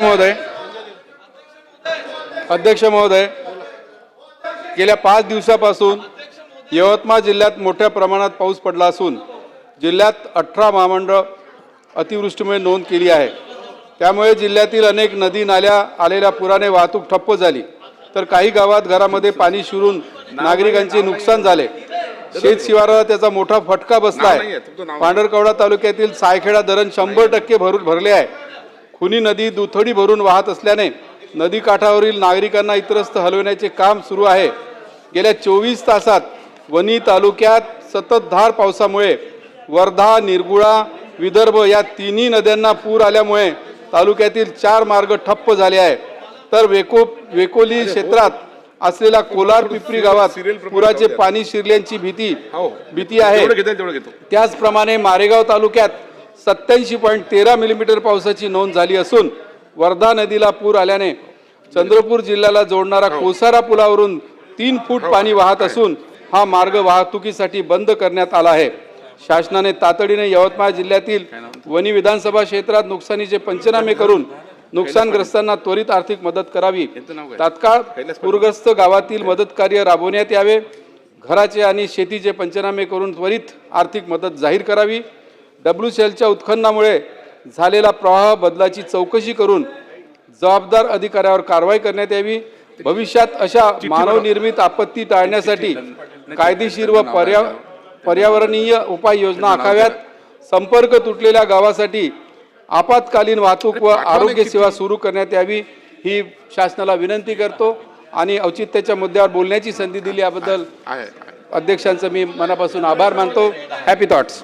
महोदय. अध्यक्ष महोदय गेल्या पाच दिवसापासून यवतमाळ जिल्ह्यात मोठ्या प्रमाणात पाऊस पडला असून जिल्ह्यात अठरा महामंडळ अतिवृष्टीमुळे नोंद केली आहे. त्यामुळे जिल्ह्यातील अनेक नदी नाल्या आलेल्या पुराने वाहतूक ठप्प झाली. तर काही गावात घरामध्ये पाणी शिरून नागरिकांचे नुकसान झाले. शेत शिवाराला त्याचा मोठा फटका बसला आहे. पांढरकवडा तालुक्यातील सायखेडा धरण शंभर टक्के भरून भरले आहे. खुनी नदी दुथडी भरून वाहत असल्याने नदी काठावरील नागरिकांना इतरस्त हलवण्याचे काम सुरू आहे. गेल्या चोवीस तासात वणी तालुक्यात सततधार पावसामुळे वर्धा निरगुळा विदर्भ या तिन्ही नद्यांना पूर आल्यामुळे तालुक्यातील चार मार्ग ठप्प झाले आहे तर वेको वेकोली क्षेत्रात असलेल्या कोलार पिपरी गावात पुराचे पाणी शिरल्याची भीती हो. भीती आहे. त्याचप्रमाणे मारेगाव तालुक्यात सत्याऐंशी पॉईंट तेरा मिलीमीटर पावसाची नोंद झाली असून वर्धा नदीला पूर आल्याने चंद्रपूर जिल्ह्याला जोडणारा कोसारा पुलावरून तीन फूट पाणी वाहत असून हा मार्ग वाहतुकीसाठी बंद करण्यात आला आहे. शासनाने तातडीने यवतमाळ जिल्ह्यातील वणी विधानसभा क्षेत्रात नुकसानीचे पंचनामे करून नुकसानग्रस्तांना त्वरित आर्थिक मदत करावी? तात्काळ पूरग्रस्त गावातील मदत कार्य राबवण्यात यावे. घराचे आणि शेतीचे पंचनामे करून त्वरित आर्थिक मदत जाहीर करावी. डब्ल्यू सेलच्या उत्खननामुळे झालेला प्रवाह बदलाची चौकशी करून जबाबदार अधिकाऱ्यावर कारवाई करण्यात यावी. भविष्यात अशा मानवनिर्मित आपत्ती टाळण्यासाठी कायदेशीर व पर्या पर्यावरणीय उपाययोजना आखाव्यात. संपर्क तुटलेल्या गावासाठी आपत्कालीन वाहतूक व आरोग्य सेवा सुरू करण्यात यावी. ही शासनाला विनंती करतो आणि औचित्याच्या मुद्द्यावर बोलण्याची संधी दिली याबद्दल. अध्यक्षांचं मी मनापासून आभार मानतो. Happy thoughts